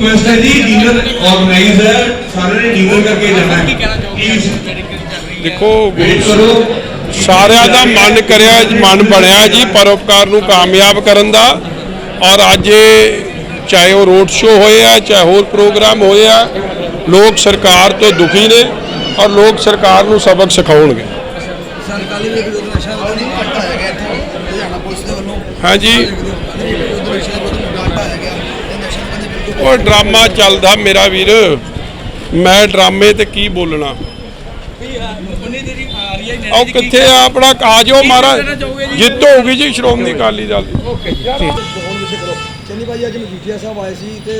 Request ਹੈ ਜੀ dinner organise ਹੈ ਸਾਰੇ ਨੇ ਡਿਨਰ ਕਰਕੇ ਜਾਣਾ ਹੈ। ਪਲੀਜ਼ ਦੇਖੋ ਵੇਟ ਕਰੋ। ਸਾਰਿਆਂ ਦਾ ਮਨ ਕਰਿਆ ਮਨ ਬਣਿਆ ਜੀ ਪਰਉਪਕਾਰ ਨੂੰ ਕਾਮਯਾਬ ਕਰਨ ਦਾ। ਔਰ ਅੱਜ ਚਾਹੇ ਉਹ ਰੋਡ ਸ਼ੋਅ ਹੋਏ ਆ ਚਾਹੇ ਹੋਰ ਪ੍ਰੋਗਰਾਮ ਹੋਏ ਆ ਲੋਕ ਸਰਕਾਰ ਤੋਂ ਦੁਖੀ ਨੇ ਔਰ ਲੋਕ ਸਰਕਾਰ ਨੂੰ ਸਬਕ ਸਿਖਾਉਣਗੇ। ਸਰਕਾਰੀ ਉਹ ਡਰਾਮਾ ਚੱਲਦਾ ਮੇਰਾ ਵੀਰ। ਮੈਂ ਡਰਾਮੇ ਤੇ ਕੀ ਬੋਲਣਾ? ਉਹ ਕਿੱਥੇ ਆ ਆਪਣਾ? ਕਾਜੋ ਮਹਾਰਾਜ। ਜਿੱਤ ਹੋਊਗੀ ਜੀ ਸ਼੍ਰੋਮਣੀ ਅਕਾਲੀ ਦਲ ਦੀ। ਹੁਣ ਵਿਸ਼ੇ ਕਰੋ ਚੰਨੀ ਭਾਈ ਅੱਜ ਮਜੀਠੀਆ ਸਾਹਿਬ ਆਏ ਸੀ ਤੇ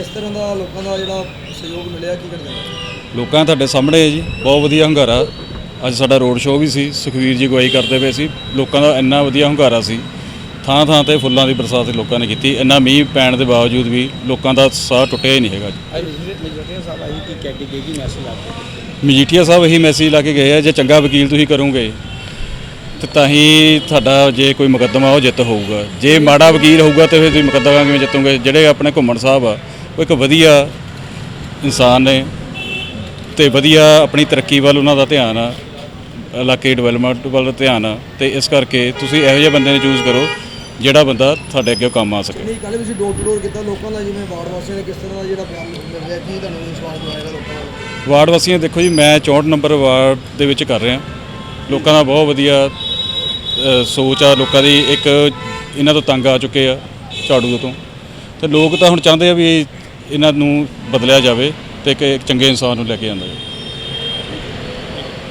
ਇਸ ਤਰ੍ਹਾਂ ਦਾ ਲੋਕਾਂ ਦਾ ਜਿਹੜਾ ਸਹਿਯੋਗ ਮਿਲਿਆ ਕੀ ਕਰਦੇ ਲੋਕਾਂ ਤੁਹਾਡੇ ਸਾਹਮਣੇ ਹੈ ਜੀ ਬਹੁਤ ਵਧੀਆ ਹੰਗਾਰਾ। ਅੱਜ ਸਾਡਾ ਰੋਡ ਸ਼ੋਅ ਵੀ ਸੀ ਸੁਖਵੀਰ ਜੀ ਅਗਵਾਈ ਕਰਦੇ ਪਏ ਸੀ। ਲੋਕਾਂ ਦਾ ਇੰਨਾ ਵਧੀਆ ਹੰਗਾਰਾ ਸੀ। ਥਾਂ ਥਾਂ ਤੇ ਫੁੱਲਾਂ ਦੀ ਬਰਸਾਤ ਲੋਕਾਂ ਨੇ ਕੀਤੀ। ਇੰਨਾ ਮੀਂਹ ਪੈਣ ਦੇ ਬਾਵਜੂਦ ਵੀ ਲੋਕਾਂ ਦਾ ਸਾਹ ਟੁੱਟਿਆ ਹੀ ਨਹੀਂ ਹੈਗਾ। ਮਜੀਠੀਆ ਸਾਹਿਬ ਇਹੀ ਮੈਸੇਜ ਲਾ ਕੇ ਗਏ ਆ ਜੇ ਚੰਗਾ ਵਕੀਲ ਤੁਸੀਂ ਕਰੋਗੇ ਤੇ ਤਾਂ ਹੀ ਤੁਹਾਡਾ ਜੇ ਕੋਈ ਮੁਕੱਦਮਾ ਉਹ ਜਿੱਤ ਹੋਊਗਾ। ਜੇ ਮਾੜਾ ਵਕੀਲ ਹੋਊਗਾ ਤੇ ਫਿਰ ਤੁਸੀਂ ਮੁਕੱਦਮਾ ਕਿਵੇਂ ਜਿੱਤੋਗੇ? ਜਿਹੜੇ ਆਪਣੇ ਘੁੰਮਣ ਸਾਹਿਬ ਆ ਉਹ ਇੱਕ ਵਧੀਆ ਇਨਸਾਨ ਨੇ ਤੇ ਵਧੀਆ ਆਪਣੀ ਤਰੱਕੀ ਵੱਲ ਉਹਨਾਂ ਦਾ ਧਿਆਨ ਆ ਇਲਾਕੇ ਡਿਵੈਲਪਮੈਂਟ ਵੱਲ ਧਿਆਨ ਆ ਤੇ ਇਸ ਕਰਕੇ ਤੁਸੀਂ ਇਹੋ ਜਿਹੇ ਬੰਦੇ ਨੂੰ ਚੂਜ਼ ਕਰੋ ਜਿਹੜਾ ਬੰਦਾ ਤੁਹਾਡੇ ਅੱਗੇ ਕੰਮ ਆ ਸਕੇ। ਨਹੀਂ ਕੱਲ੍ਹ ਤੁਸੀਂ ਡੋਰ ਟੂ ਡੋਰ ਕੀਤਾ ਲੋਕਾਂ ਦਾ ਜਿਵੇਂ ਵਾਰਡ ਵਾਸੀਆਂ ਨੇ ਕਿਸ ਤਰ੍ਹਾਂ ਦਾ ਜਿਹੜਾ ਬਿਆਨ ਮਿਲ ਰਿਹਾ ਕੀ ਤੁਹਾਨੂੰ ਵਿਸ਼ਵਾਸ ਦਿਵਾਏਗਾ ਲੋਕਾਂ ਦਾ? ਵਾਰਡ ਵਾਸੀਆਂ ਦੇਖੋ ਜੀ ਮੈਂ 64 ਨੰਬਰ ਵਾਰਡ ਦੇ ਵਿੱਚ ਕਰ ਰਿਹਾ। ਲੋਕਾਂ ਦਾ ਬਹੁਤ ਵਧੀਆ ਸੋਚ ਆ ਲੋਕਾਂ ਦੀ ਇੱਕ ਇਹਨਾਂ ਤੋਂ ਤੰਗ ਆ ਚੁੱਕੇ ਆ ਝਾੜੂ ਤੋਂ। ਤੇ ਲੋਕ ਤਾਂ ਹੁਣ ਚਾਹੁੰਦੇ ਆ ਵੀ ਇਹਨਾਂ ਨੂੰ ਬਦਲਿਆ ਜਾਵੇ ਤੇ ਇੱਕ ਇੱਕ ਚੰਗੇ ਇਨਸਾਨ ਨੂੰ ਲੈ ਕੇ ਆਂਦਾ ਜਾਵੇ।